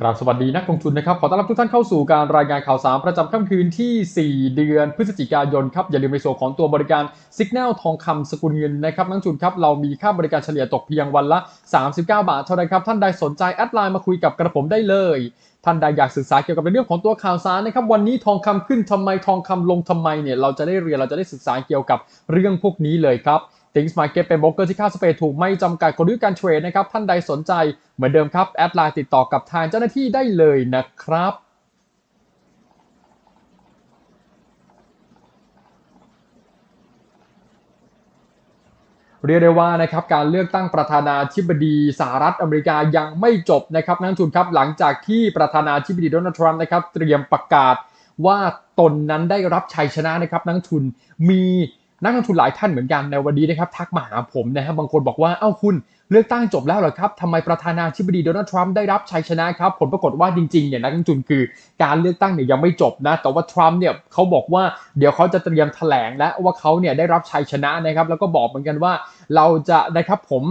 ครับสวัสดีนักลงทุนนะครับ ขอต้อนรับทุกท่านเข้าสู่การรายงานข่าวสารประจำค่ำคืนที่ 4 เดือนพฤศจิกายนครับ อย่าลืมในส่วนของตัวบริการ Signal ทองคำสกุลเงินนะครับนักลงทุนครับ เรามีค่าบริการเฉลี่ยตกเพียงวันละ 39 บาทเท่านั้นครับ ท่านใดสนใจแอดไลน์มาคุยกับกระผมได้เลยท่านใดอยากศึกษาเกี่ยวกับในเรื่องของตัวข่าวสารนะครับวันนี้ทองคำขึ้นทำไมทองคำลงทำไมเนี่ยเราจะได้เรียนเราจะได้ศึกษาเกี่ยวกับเรื่องพวกนี้เลยครับ Things Market เป็นโบรกเกอร์ที่ค่าสเปรดถูกไม่จำกัดกลยุทธ์การเทรดนะครับ ท่านใดสนใจเหมือนเดิมครับแอดไลน์ติดต่อกับทางเจ้าหน้าที่ได้เลยนะครับเรียกได้ว่านะครับการเลือกตั้งประธานาธิบดีสหรัฐอเมริกายังไม่จบนะครับนักทุนครับหลังจากที่ประธานาธิบดีโดนัลด์ทรัมป์นะครับเตรียมประกาศว่าตนนั้นได้รับชัยชนะนะครับนักทุนมี นักลงทุนหลายท่านเหมือนกันในวันนี้นะครับทักมาหาผมนะฮะบบางคนบอกว่าเอ้าคุณเลือกตั้งจบแล้วเหรอครับทำไมประธานาธิบดีโดนัลด์ทรัมป์ได้รับชัยชนะครับ ผลปรากฏว่าจริงๆเนี่ยนักลงทุนคือการเลือกตั้งเนี่ยยังไม่จบนะ แต่ว่าทรัมป์เนี่ยเขาบอกว่าเดี๋ยวเขาจะเตรียมแถลงแล้วว่าเขาเนี่ยได้รับชัยชนะนะครับ แล้วก็บอกเหมือนกันว่าเราจะนะครับผม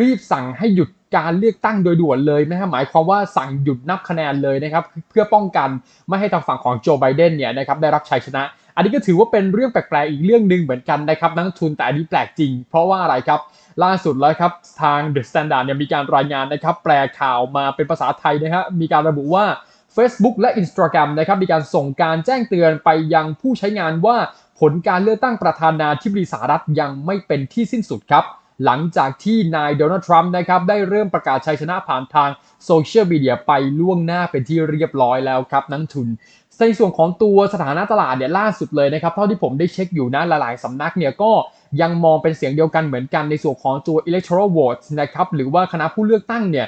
รีบสั่งให้หยุดการเลือกตั้งโดยด่วนเลยนะฮะหมายความว่าสั่งหยุดนับคะแนนเลยนะครับเพื่อป้องกันไม่ให้ทางฝั่งของโจไบเดนเนี่ยนะครับได้รับชัยชนะ อันนี้ก็ถือว่าเป็นเรื่องแปลกๆอีกเรื่องหนึ่งเหมือนกันนะครับนักทุนแต่อันนี้แปลกจริง เพราะว่าอะไรครับล่าสุดแล้วครับทาง The Standard เนี่ยมีการรายงานนะครับแปลข่าวมาเป็นภาษาไทยนะฮะมีการระบุว่า Facebook และ Instagram นะครับมีการส่งการแจ้งเตือนไปยังผู้ใช้งานว่าผลการเลือกตั้งประธานาธิบดีสหรัฐยังไม่เป็นที่สิ้นสุดครับ หลังจากที่นายโดนัลด์ทรัมป์นะครับได้เริ่มประกาศชัยชนะผ่านทางโซเชียลมีเดียไปล่วงหน้าเป็นที่เรียบร้อยแล้วครับนักทุน ในส่วนของตัวสถานะตลาดเนี่ยล่าสุดเลยนะครับเท่าที่ผมได้เช็คอยู่นะหลายๆสำนักเนี่ยก็ยังมองเป็นเสียงเดียวกันเหมือนกันในส่วนของตัว electoral vote นะครับหรือว่าคณะผู้เลือกตั้งเนี่ย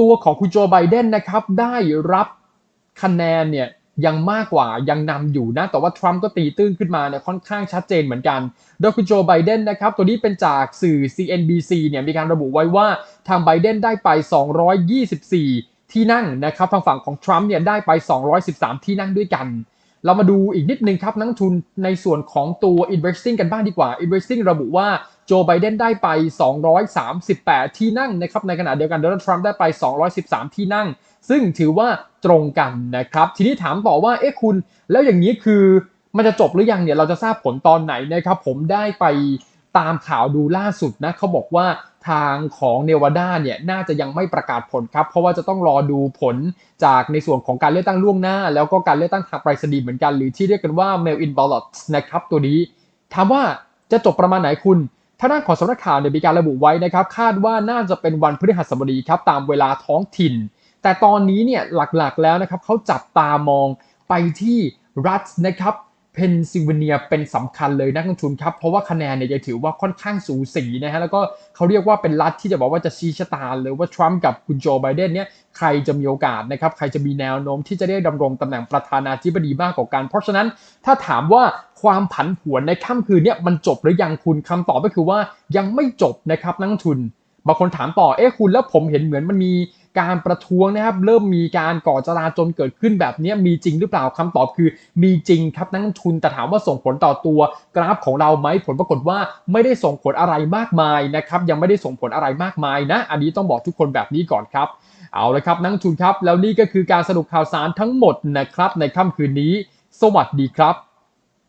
ตัวของคุณโจไบเดนนะครับได้รับคะแนนเนี่ยยังมากกว่ายังนำอยู่นะ แต่ว่าทรัมป์ก็ตีตื้นขึ้นมาเนี่ยค่อนข้างชัดเจนเหมือนกัน โดยคุณโจไบเดนนะครับ ตัวนี้เป็นจากสื่อ CNBC เนี่ยมีการระบุไว้ว่าทางไบเดนได้ไป 224 ที่นั่งนะครับทางฝั่งของทรัมป์เนี่ยได้ไป 213 ที่นั่งด้วยกัน เรามาดูอีกนิดนึงครับนักทุนในส่วนของตัว investing กันบ้างดีกว่า investing ระบุว่าโจไบเดนได้ไป 238 ที่นั่งนะครับในขณะเดียวกันโดนัลด์ทรัมป์ได้ไป 213 ที่นั่ง ซึ่งถือว่าตรงกันนะครับ ทีนี้ถามต่อว่าเอ๊ะคุณ แล้วอย่างนี้คือมันจะจบหรือยังเนี่ยเราจะทราบผลตอนไหนนะครับผมได้ไปตามข่าวดูล่าสุดนะเขาบอกว่า ทางของเนวาดาเนี่ยน่าจะยังไม่ประกาศผลครับ เพราะว่าจะต้องรอดูผลจากในส่วนของการเลือกตั้งล่วงหน้า แล้วก็การเลือกตั้งทางไปรษณีย์เหมือนกัน หรือที่เรียกกันว่า mail in ballots นะครับตัวนี้ถามว่าจะจบประมาณไหนคุณทางด้านของสำนักข่าวเนี่ยมีการระบุไว้นะครับ คาดว่าน่าจะเป็นวันพฤหัสบดีครับตามเวลาท้องถิ่น แต่ตอนนี้เนี่ยหลักๆแล้วนะครับเขาจับตามองไปที่รัฐนะครับ เพนซิลเวเนียเป็นสำคัญเลยนักลงทุนครับ เพราะว่าคะแนนเนี่ยจะถือว่าค่อนข้างสูสีนะฮะแล้วก็เขาเรียกว่าเป็นรัฐที่จะบอกว่าจะชี้ชะตาเลยว่าทรัมป์กับคุณโจไบเดนเนี่ยใครจะมีโอกาสนะครับใครจะมีแนวโน้มที่จะได้ดำรงตำแหน่งประธานาธิบดีมากกว่ากัน เพราะฉะนั้นถ้าถามว่าความผันผวนในค่ำคืนเนี่ยมันจบหรือยังคุณคำตอบก็คือว่ายังไม่จบนะครับนักลงทุนบางคนถามต่อเอ๊ะคุณแล้วผมเห็นเหมือนมันมี การประท้วงนะครับเริ่มมีการก่อจราจนเกิดขึ้นแบบนี้มีจริงหรือเปล่าคำตอบคือ มีจริงครับนักลงทุนแต่ถามว่าส่งผลต่อตัวกราฟของเราไหมผลปรากฏว่าไม่ได้ส่งผลอะไรมากมายนะครับยังไม่ได้ส่งผลอะไรมากมายนะ อันนี้ต้องบอกทุกคนแบบนี้ก่อนครับเอาละครับนักลงทุนครับ แล้วนี่ก็คือการสรุปข่าวสารทั้งหมดนะครับในค่ำคืนนี้ สวัสดีครับ